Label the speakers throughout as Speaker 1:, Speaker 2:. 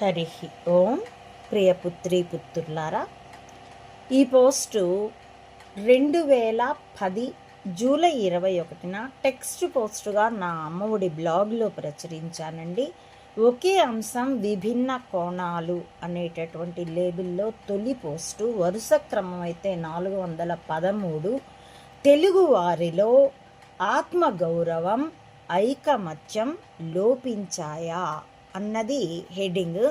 Speaker 1: హరి ఓం ప్రియపుత్రి పుత్రులారా ఈ పోస్టు రెండు వేల పది జూలై ఇరవై ఒకటిన టెక్స్ట్ పోస్టుగా నా అమ్మఒడి బ్లాగ్లో ప్రచురించానండి. ఒకే అంశం విభిన్న కోణాలు అనేటటువంటి లేబుల్లో తొలి పోస్టు వరుస క్రమం అయితే నాలుగు వందల పదమూడు. తెలుగువారిలో ఆత్మగౌరవం ఐకమత్యం లోపించాయా? అన్నది హెడ్డింగ్.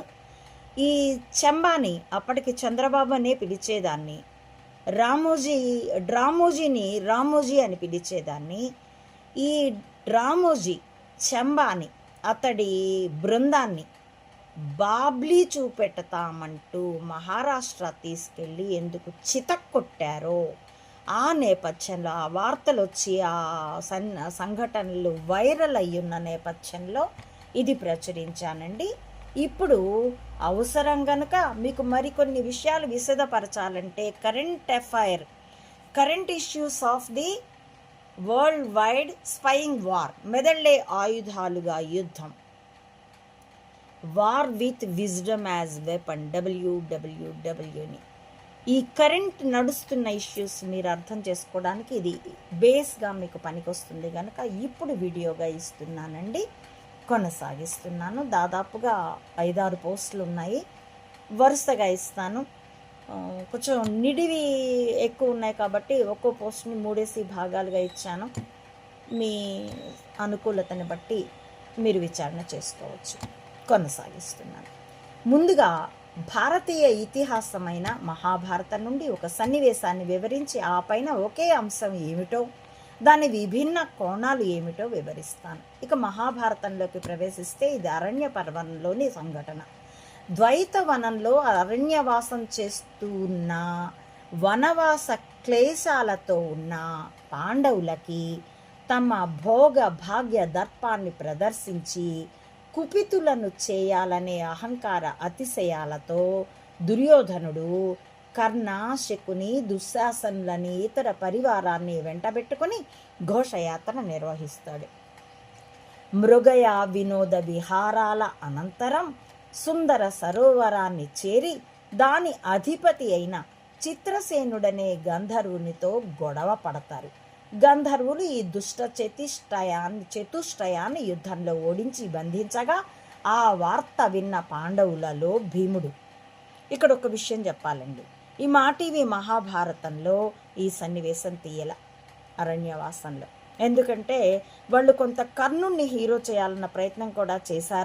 Speaker 1: ఈ చెంబాని అప్పటికి చంద్రబాబు అనే పిలిచేదాన్ని. రామోజీ డ్రామోజీని రామోజీ అని పిలిచేదాన్ని. ఈ డ్రామోజీ చెంబాని అతడి బృందాన్ని బాబ్లీ చూపెడతామంటూ మహారాష్ట్ర తీసుకెళ్ళి ఎందుకు చితక్కొట్టారో ఆ నేపథ్యంలో ఆ వార్తలు వచ్చి ఆ సన్ సంఘటనలు వైరల్ అయ్యున్న నేపథ్యంలో ఇది ప్రచురించానండి. ఇప్పుడు అవసరం గనుక మీకు మరికొన్ని విషయాలు విశదపరచాలంటే current affair current issues of the world wide spying war మెదళ్ళే ఆయుధాలుగా యుద్ధం. War with wisdom as weapon డబ్ల్యూడబ్ల్యూడబ్ల్యూని ఈ కరెంట్ నడుస్తున్న ఇష్యూస్ మీరు అర్థం చేసుకోవడానికి ఇది బేస్గా మీకు పనికొస్తుంది కనుక ఇప్పుడు వీడియోగా ఇస్తున్నానండి. కొనసాగిస్తున్నాను. దాదాపుగా ఐదారు పోస్టులు ఉన్నాయి. వరుసగా ఇస్తాను. కొంచెం నిడివి ఎక్కువ ఉన్నాయి కాబట్టి ఒక్కో పోస్ట్ని మూడేసి భాగాలుగా ఇచ్చాను. మీ అనుకూలతని బట్టి మీరు విచారణ చేసుకోవచ్చు. కొనసాగిస్తున్నాను. ముందుగా భారతీయ ఇతిహాసమైన మహాభారతం నుండి ఒక సన్నివేశాన్ని వివరించి ఆ పైన ఒకే అంశం ఏమిటో దాని విభిన్న కోణాలు ఏమిటో వివరిస్తాను. ఇక మహాభారతంలోకి ప్రవేశిస్తే ఇది అరణ్య పర్వంలోని సంఘటన. ద్వైత వనంలో అరణ్యవాసం చేస్తూ ఉన్న వనవాస క్లేశాలతో ఉన్న పాండవులకి తమ భోగ భాగ్య దర్పాన్ని ప్రదర్శించి కుపితులను చేయాలనే అహంకార అతిశయాలతో దుర్యోధనుడు కర్ణ శకుని దుశ్శాసనులని ఇతర పరివారాన్ని వెంటబెట్టుకుని ఘోషయాత్ర నిర్వహిస్తాడు. మృగయ వినోద విహారాల అనంతరం సుందర సరోవరాన్ని చేరి దాని అధిపతి అయిన చిత్రసేనుడనే గంధర్వునితో గొడవ పడతారు. గంధర్వులు ఈ దుష్ట చతుష్టయాన్ని చతుష్టయాన్ని యుద్ధంలో ఓడించి బంధించగా ఆ వార్త విన్న పాండవులలో భీముడు. ఇక్కడ ఒక విషయం చెప్పాలండి. ఈ మాటీవీ మహాభారతంలో ఈ సన్నివేశం తీయల అరణ్యవాసంలో. ఎందుకంటే వాళ్ళు కొంత కర్ణుణ్ణి హీరో చేయాలన్న ప్రయత్నం కూడా చేశారు.